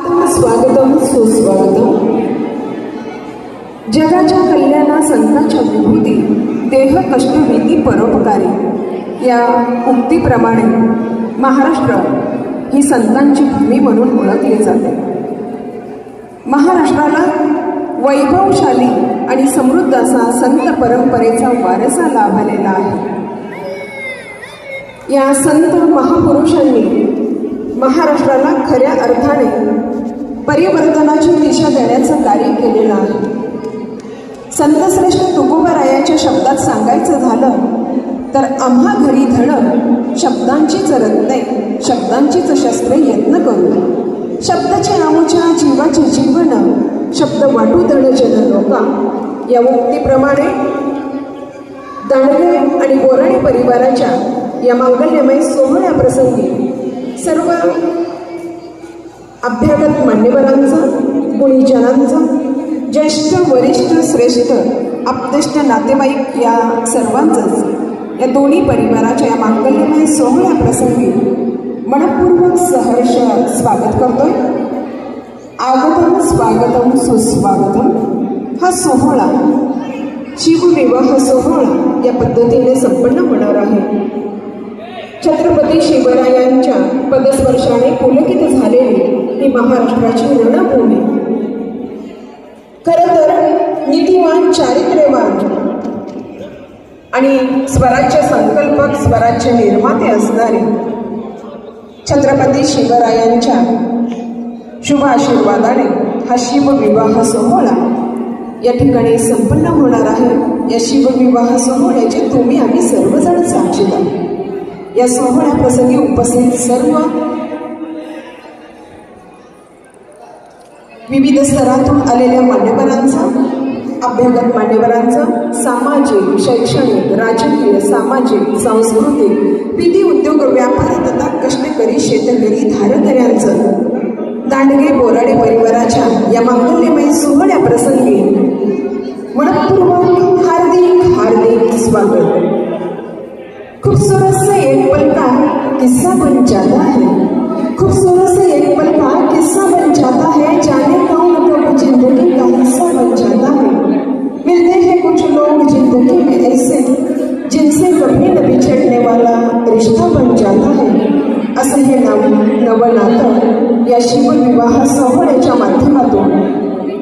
स्वागतम सुस्वागतम. जगाच्या कल्याणा संतांच्या विभूती देह कष्टभीती परोपकारी. या उक्तीप्रमाणे महाराष्ट्र ही संतांची भूमी म्हणून ओळखली जाते. महाराष्ट्राला वैभवशाली आणि समृद्ध असा संत परंपरेचा वारसा लाभलेला आहे. या संत महापुरुषांनी महाराष्ट्राला खऱ्या अर्थाने परिवर्तनाची दिशा देण्याचं कार्य केलेलं आहे. संतश्रेष्ठ तुकोबारायांच्या शब्दात सांगायचं झालं तर आम्हा घरी धड शब्दांचीच रत्ने शब्दांचीच शस्त्रे यत्न करू शब्दाचे आमुच्या जीवाचे जीवन शब्द वाटू धड जन लोका. या उक्तीप्रमाणे दांडगे आणि बोराणी परिवाराच्या या मांगल्यमय सोहळ्या प्रसंग अभ्यागत मान्यवरांचं गुणीजनांचं ज्येष्ठ वरिष्ठ श्रेष्ठ आपतेष्ट नातेवाईक या सर्वांचंच या दोन्ही परिवाराच्या या मांगल्यमय सोहळ्याप्रसंगी मनपूर्वक सहर्ष स्वागत करतोय. आगतम स्वागतम सुस्वागतम. हा सोहळा शिवविवाह सोहळा या पद्धतीने संपन्न होणार आहे. छत्रपती शिवरायांच्या पदस्पर्शाने पुलकित झालेली ही महाराष्ट्राची रणभूमी. खरं तर नीतिवान चारित्र्यवान आणि स्वराज्य संकल्पक स्वराज्य निर्माते असणारे छत्रपती शिवरायांच्या शुभ आशीर्वादाने हा शिवविवाह सोहळा या ठिकाणी संपन्न होणार आहे. या शिवविवाह सोहळ्याचे तुम्ही आम्ही सर्वजण साक्षीदार. या सोहळ्याप्रसंगी उपस्थित सर्व विविध स्तरातून आलेल्या मान्यवरांचं अभ्यागत मान्यवरांचं सामाजिक शैक्षणिक राजकीय सामाजिक सांस्कृतिक विधी उद्योग व्यापार तथा कष्टकरी शेतकरी धारकऱ्यांचं दांडगे बोराडे परिवाराच्या या मांगल्यमयी सोहळ्याप्रसंगी मनपूर्वक बन जाता है। खूबसूरत से एक पल का किस्सा बन जाता है जाने कौन कब जिंदगी का हिस्सा बन जाता है। मिलते हैं कुछ लोग जिंदगी में ऐसे जिनसे कभी न बिछड़ने वाला रिश्ता बन जाता है। असं हे नाव नवनाथ या शिवविवाह सोहळ्याच्या माध्यमातून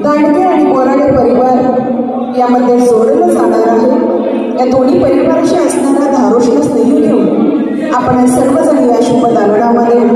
दांडगे आणि बोराडे परिवार यामध्ये जोडलं जाणार आहे. या दोन्ही परिवाराशी असणारा धारोष्ण स्नेह घेऊन आपण सर्व या